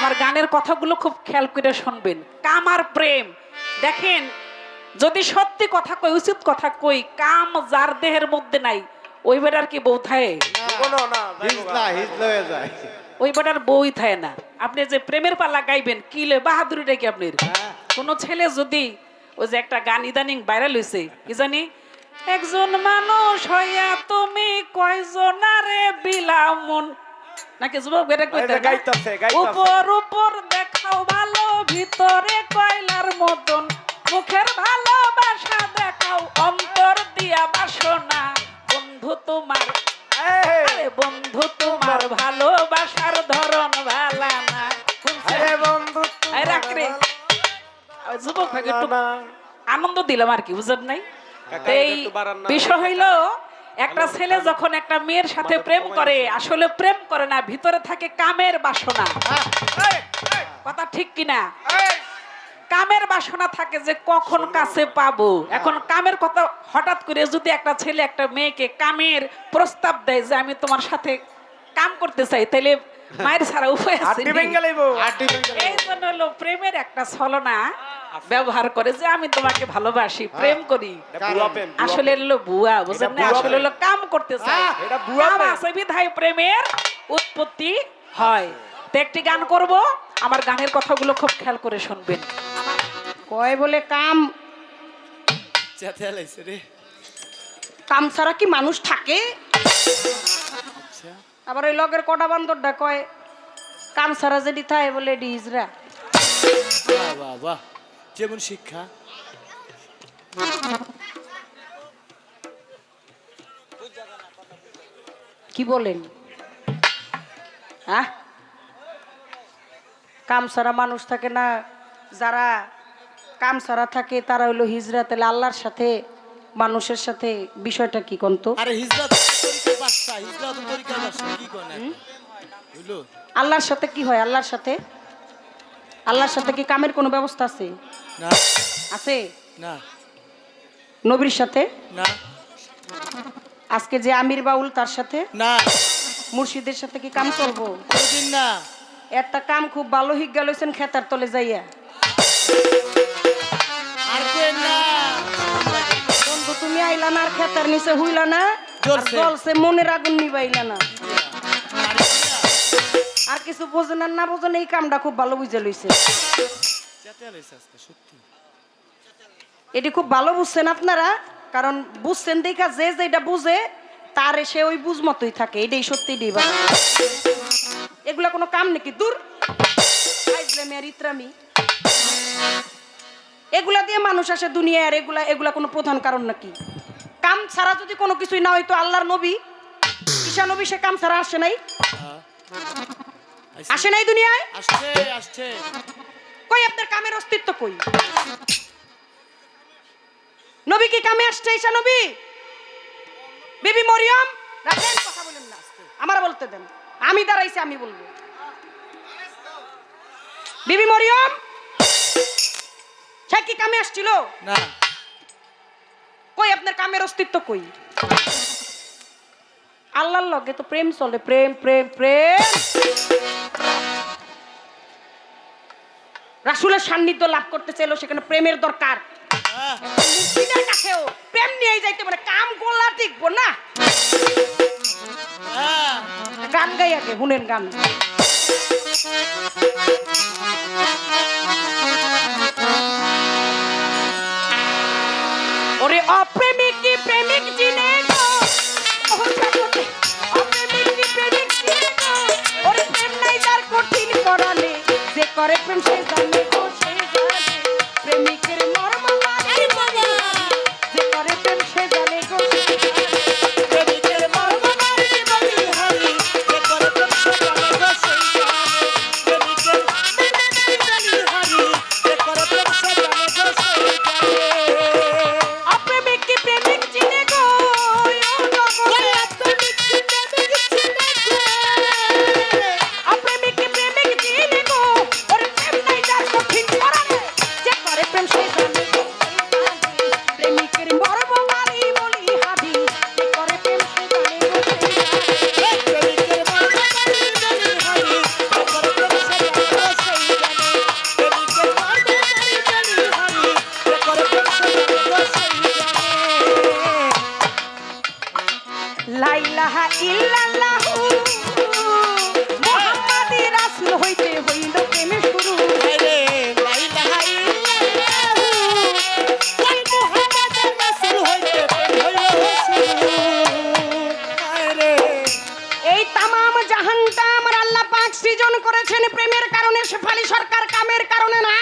আমার গানের কথাগুলো খুব খেয়াল করে শুনবেন। কাম আর প্রেম। দেখেন যদি সত্যি কথা কই উচিত কথা কই কাম যার দেহের মধ্যে নাই ওই বেটার কি বউ হয়ে যায়। ওই বেটার বউই থায় না। আপনি যে প্রেমের পাল্লা গাইবেন কি লে বাহাদুরিটা কি আপনার? কোনো ছেলে যদি ওই যে একটা গান ইদানিং ভাইরাল হয়েছে কি জানি? একজন মানুষ হইয়া তুমি কয়জনারে বিলামন? নাকি যুবক বেটা কইতে গাইতাছে, গাইতাছে। উপর উপর দেখাও ভালো ভিতরে কয়লার মতন। মুখের ভালোবাসা দেখাও অন্তর দিয়া বাসনা। বন্ধু তোমার আরে বন্ধু তোমার ভালোবাসার ধরন ভালা না। আরে বন্ধু এই রাখ রে। যুবক ভাই একটু আনন্দ দিলাম আর কি বুঝলেন নাই? এই। বিষয় হইল একটা ছেলে যখন একটা মেয়ের সাথে প্রেম করে আসলে প্রেম করে না ভিতরে থাকে কামের বাসনা। এই, এই, কথা ঠিক কিনা? কামের বাসনা থাকে যে কখন কাছে পাবো। এখন কামের কথা হঠাৎ করে যদি একটা ছেলে একটা মেয়েকে কামের প্রস্তাব দেয় যে আমি তোমার সাথে কাম করতে চাই তাহলে মায়ের ছাড়া উপায় আছে এই জন্য হলো প্রেমের একটা ছলনা ব্যবহার করে যে আমি তোমাকে ভালোবাসি প্রেম করি। বুয়া প্রেম, বুয়া আসলে হলো বুয়া বুঝলেন না? আসলে হলো কাম করতে চাই কাম আছে বিধায় প্রেমের উৎপত্তি হয়। তো একটি গান করব আমার গানের কথাগুলো খুব খেয়াল করে শুনবেন। কয় বলে কাম? কাম ছাড়া কি মানুষ থাকে? আচ্ছা। আবার ওই লগের কটা বান্দরটা কয় কাম ছাড়া যেটি থাকে বলে এটি বাহ বাহ যেমন শিক্ষা। কি বলেন? হ্যাঁ কাম ছাড়া মানুষ থাকে না যারা কাম ছাড়া থাকে তারা হইল হিজরা তাহলে আল্লাহর সাথে মানুষের সাথে বিষয়টা কি কন্ত? আরে হিজরা তো তরিকার বাসা হিজরা তো তরিকার বাসা কি কোন বুঝলো? আল্লাহর সাথে কি হয়? আল্লাহর সাথে? আল্লাহর সাথে কি কামের কোনো ব্যবস্থা আছে? না। আছে? না। নবীর সাথে? না। আজকে যে আমির বাউল তার সাথে? না। মুর্শিদের সাথে কি কাম করব? না। একটা কাম খুব ভালো হিগ গেলছেন খেতার তলে যাইয়া। আর কে না? তুমি আইলা না আর খেতার নিচে হইলা না? আর জ্বলছে। জ্বলছে, মনের আগুন নিবাইলা না। আর কিছু বোঝেন আর না বোঝেন এই কামটা খুব ভালো বুঝে লইছে। এটি খুব ভালো বুঝছেন আপনারা, কারণ বুঝছেন দেখা যে যেটা বুঝে, তার সে ওই বুঝ মতোই থাকে, এটাই সত্যি দিবা এগুলা কোনো কাম নাকি? দূর। ইতরামি। এগুলা দিয়ে মানুষ আসে দুনিয়ায়, আর এগুলা এগুলা কোনো প্রধান কারণ নাকি? কাম ছাড়া যদি কোনো কিছুই না হইতো আল্লাহর নবী ঈশা নবী সে কাম ছাড়া আসে নাই। আসে নাই দুনিয়ায়? আসছে আসছে। কই আপনার কামের অস্তিত্ব কই? নবী কি কামে আসছে ঈশা নবী? বিবি মরিয়ম? রাখেন কথা বলেন না আমার বলতে দেন। আমি দাঁড়াইছি আমি বলব। বিবি মরিয়ম? সে কি কামে আসছিল? না। কই আপনার কামের অস্তিত্ব কই? আল্লাহর লগে তো প্রেম চলে, প্রেম প্রেম প্রেম। রাসুলের সান্নিধ্য লাভ করতে চাইলো সেখানে প্রেমের দরকার। কাছেও প্রেম নিয়ে যাইতে মানে কাম গোলা দেখব না। গান গাই আগে, শুনেন গান। ওরে অপ্রেমিক কি প্রেমিক চিনে গো? অপ্রেমিক করে প্রেম জানে সে জানে লাইলাহা ইল্লাল্লাহু। মুহাম্মাদি রাসূল হইতে হইল প্রেমে শুরু। আরে লা ইল্লাল্লাহু। ওই মুহাম্মাদুর রাসূল হইতে হইল শুরু। আরে এই তামাম জাহানটা আমার আল্লাহ পাক সৃজন করেছেন প্রেমের কারণে শেফালি সরকার কামের কারণে না।